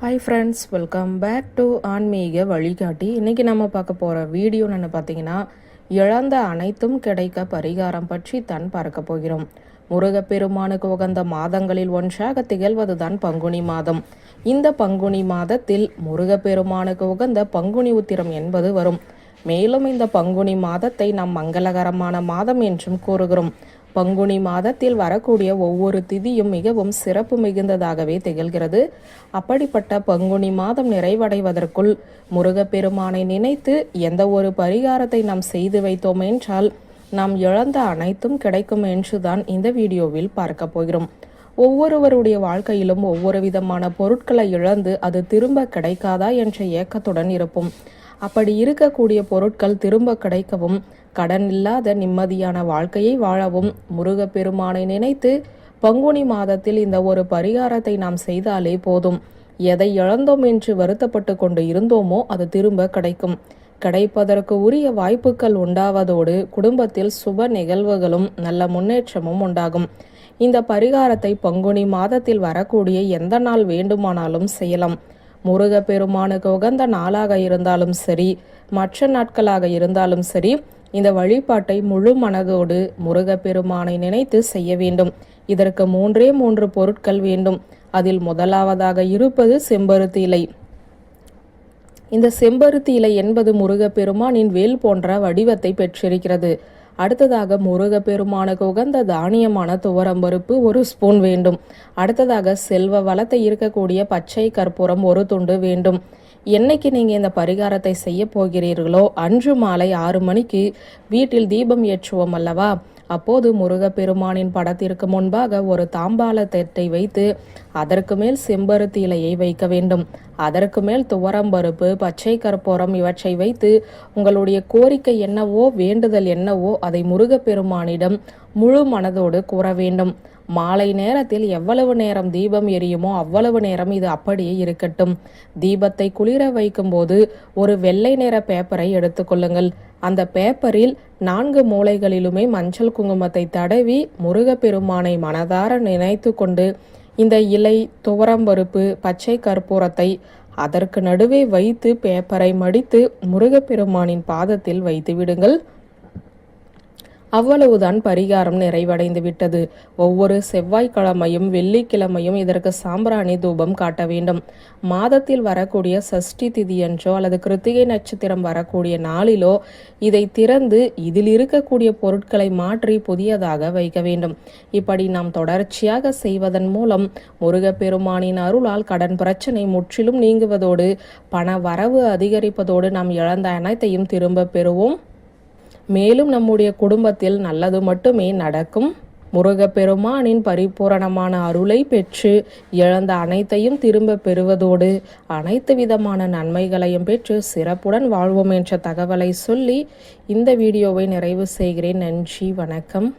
Hi friends welcome back to ஆன்மீக வழிகாட்டி இன்றைக்கி நம்ம பார்க்க போகிற வீடியோ என்ன பார்த்தீங்கன்னா இழந்த அனைத்தும் கிடைக்க பரிகாரம் பற்றி தான் பார்க்க போகிறோம். முருகப்பெருமானுக்கு உகந்த மாதங்களில் ஒன்றாக திகழ்வது தான் பங்குனி மாதம். இந்த பங்குனி மாதத்தில் முருகப்பெருமானுக்கு உகந்த பங்குனி உத்திரம் என்பது வரும். மேலும் இந்த பங்குனி மாதத்தை நாம் மங்களகரமான மாதம் என்றும் கூறுகிறோம். பங்குனி மாதத்தில் வரக்கூடிய ஒவ்வொரு திதியும் மிகவும் சிறப்பு மிகுந்ததாகவே திகழ்கிறது. அப்படிப்பட்ட பங்குனி மாதம் நிறைவடைவதற்குள் முருகப்பெருமானை நினைத்து எந்த ஒரு பரிகாரத்தை நாம் செய்து வைத்தோம் என்றால் நாம் இழந்த அனைத்தும் கிடைக்கும் என்றுதான் இந்த வீடியோவில் பார்க்க போகிறோம். ஒவ்வொருவருடைய வாழ்க்கையிலும் ஒவ்வொரு விதமான பொருட்களை இழந்து அது திரும்ப கிடைக்காதா என்ற ஏக்கத்துடன் இருப்போம். அப்படி இருக்கக்கூடிய பொருட்கள் திரும்ப கிடைக்கவும் கடன் இல்லாத நிம்மதியான வாழ்க்கையை வாழவும் முருகப்பெருமானை நினைத்து பங்குனி மாதத்தில் இந்த ஒரு பரிகாரத்தை நாம் செய்தாலே போதும். எதை இழந்தோம் என்று வருத்தப்பட்டு கொண்டு இருந்தோமோ அது திரும்ப கிடைக்கும். கிடைப்பதற்கு உரிய வாய்ப்புகள் உண்டாவதோடு குடும்பத்தில் சுப நிகழ்வுகளும் நல்ல முன்னேற்றமும் உண்டாகும். இந்த பரிகாரத்தை பங்குனி மாதத்தில் வரக்கூடிய எந்த நாள் வேண்டுமானாலும் செய்யலாம். முருகப்பெருமானுக்கு உகந்த நாளாக இருந்தாலும் சரி மற்ற நாட்களாக இருந்தாலும் சரி இந்த வழிபாட்டை முழு மனதோடு முருகப்பெருமானை நினைத்து செய்ய வேண்டும். இதற்கு மூன்றே மூன்று பொருட்கள் வேண்டும். அதில் முதலாவதாக இருப்பது செம்பருத்தி இலை. இந்த செம்பருத்தி இலை என்பது முருகப்பெருமானின் வேல் போன்ற வடிவத்தை பெற்றிருக்கிறது. அடுத்ததாக முருகப்பெருமானுக்கு உகந்த தானியமான துவரம்பருப்பு ஒரு ஸ்பூன் வேண்டும். அடுத்ததாக செல்வ வளத்தை இருக்கக்கூடிய பச்சை கற்பூரம் ஒரு துண்டு வேண்டும். என்னைக்கு நீங்கள் இந்த பரிகாரத்தை செய்ய போகிறீர்களோ அன்று மாலை ஆறு மணிக்கு வீட்டில் தீபம் ஏற்றுவோம் அல்லவா? அப்போது முருகப்பெருமானின் படத்திற்கு முன்பாக ஒரு தாம்பால தட்டை வைத்து அதற்கு மேல் செம்பருத்தி இலையை வைக்க வேண்டும். அதற்கு மேல் துவரம்பருப்பு பச்சை கற்பூரம் இவற்றை வைத்து உங்களுடைய கோரிக்கை என்னவோ வேண்டுதல் என்னவோ அதை முருகப்பெருமானிடம் முழு மனதோடு கூற வேண்டும். மாலை நேரத்தில் எவ்வளவு நேரம் தீபம் எரியுமோ அவ்வளவு நேரம் இது அப்படியே இருக்கட்டும். தீபத்தை குளிர வைக்கும்போது ஒரு வெள்ளை நிற பேப்பரை எடுத்துக்கொள்ளுங்கள் அந்த பேப்பரில் நான்கு மூலைகளிலுமே மஞ்சள் குங்குமத்தை தடவி முருகப்பெருமானை மனதார நினைத்து கொண்டு இந்த இலை துவரம்பருப்பு பச்சை கற்பூரத்தை அதற்கு நடுவே வைத்து பேப்பரை மடித்து முருகப்பெருமானின் பாதத்தில் வைத்து விடுங்கள். அவ்வளவுதான் பரிகாரம் நிறைவடைந்து விட்டது. ஒவ்வொரு செவ்வாய்க்கிழமையும் வெள்ளிக்கிழமையும் இதற்கு சாம்பிராணி தூபம் காட்ட வேண்டும். மாதத்தில் வரக்கூடிய சஷ்டி திதியன்றோ அல்லது கிருத்திகை நட்சத்திரம் வரக்கூடிய நாளிலோ இதை திறந்து இதில் இருக்கக்கூடிய பொருட்களை மாற்றி புதியதாக வைக்க வேண்டும். இப்படி நாம் தொடர்ச்சியாக செய்வதன் மூலம் முருகப்பெருமானின் அருளால் கடன் பிரச்சனை முற்றிலும் நீங்குவதோடு பண வரவு அதிகரிப்பதோடு நாம் இழந்த அனைத்தையும் திரும்ப பெறுவோம். மேலும் நம்முடைய குடும்பத்தில் நல்லது மட்டுமே நடக்கும். முருகப்பெருமானின் பரிபூரணமான அருளை பெற்று இழந்த அனைத்தையும் திரும்ப பெறுவதோடு அனைத்து விதமான நன்மைகளையும் பெற்று சிறப்புடன் வாழ்வோம் என்ற தகவலை சொல்லி இந்த வீடியோவை நிறைவு செய்கிறேன். நன்றி வணக்கம்.